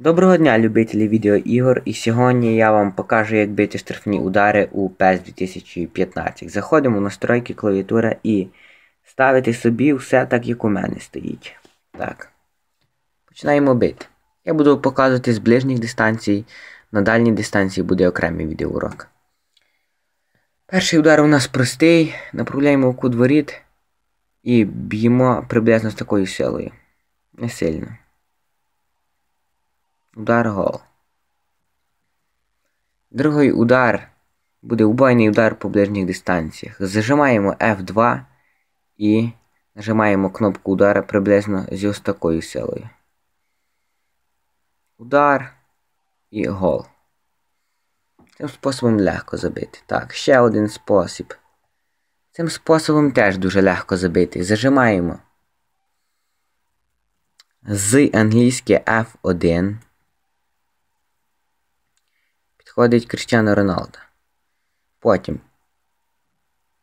Доброго дня, любителі відеоігор, і сьогодні я вам покажу, як бити штрафні удари у PES 2015. Заходимо в настройки клавіатури і ставити собі все так, як у мене стоїть. Так. Починаємо бити. Я буду показувати з ближніх дистанцій, на дальній дистанції буде окремий відеоурок. Перший удар у нас простий. Направляємо в кут воріт і б'ємо приблизно з такою силою. Не сильно. Удар гол. Другий удар буде убойний удар по ближніх дистанціях. Зажимаємо F2 і нажимаємо кнопку удара приблизно з ось такою силою. Удар і гол. Цим способом легко забити. Так, ще один спосіб. Цим способом теж дуже легко забити. Зажимаємо з англійське F1 підходить Кріштіану Роналдо. Потім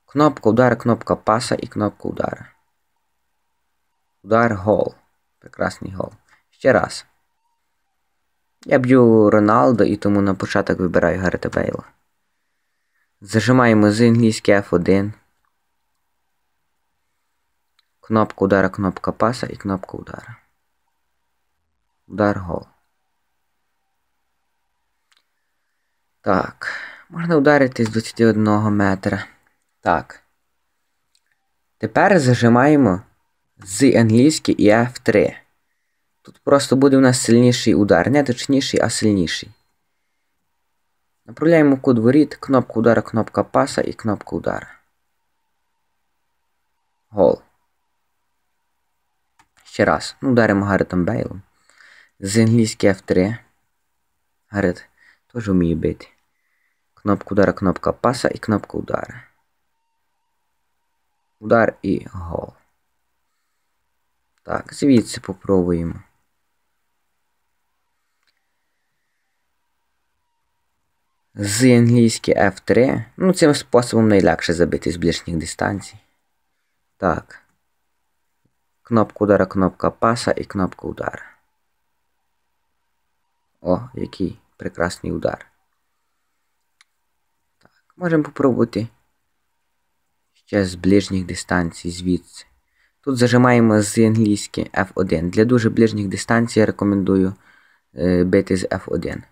кнопка удара, кнопка паса і кнопка удара. Удар гол. Прекрасний гол. Ще раз. Я б'ю Роналдо і тому на початок вибираю Гарета Бейла. Зажимаємо з англійське F1. Кнопка удара, кнопка паса і кнопка удара. Удар гол. Так. Можна ударити з 21 метра. Так. Тепер зажимаємо з англійськи і F3. Тут просто буде у нас сильніший удар. Не точніший, а сильніший. Направляємо кут воріт, кнопка удара, кнопка паса і кнопка удара. Гол. Ще раз. Ну, ударимо Гаретом Бейлом. З англійськи F3. Гарет теж вміє бити. Кнопка удара, кнопка паса і кнопка удара. Удар і гол. Так, звідси попробуємо. З англійськи F3. Ну, цим способом найлегше забити з ближніх дистанцій. Так. Кнопка удара, кнопка паса і кнопка удара. О, який прекрасний удар. Можемо попробувати ще з ближніх дистанцій звідси. Тут зажимаємо з англійськи F1. Для дуже ближніх дистанцій я рекомендую е, бити з F1.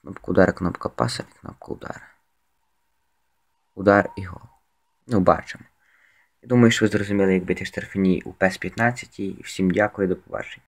Кнопка удара, кнопка паса і кнопка удара. Удар і гол. Ну, бачимо. Я думаю, що ви зрозуміли, як бити штрафні у PES 15. І всім дякую, до побачення.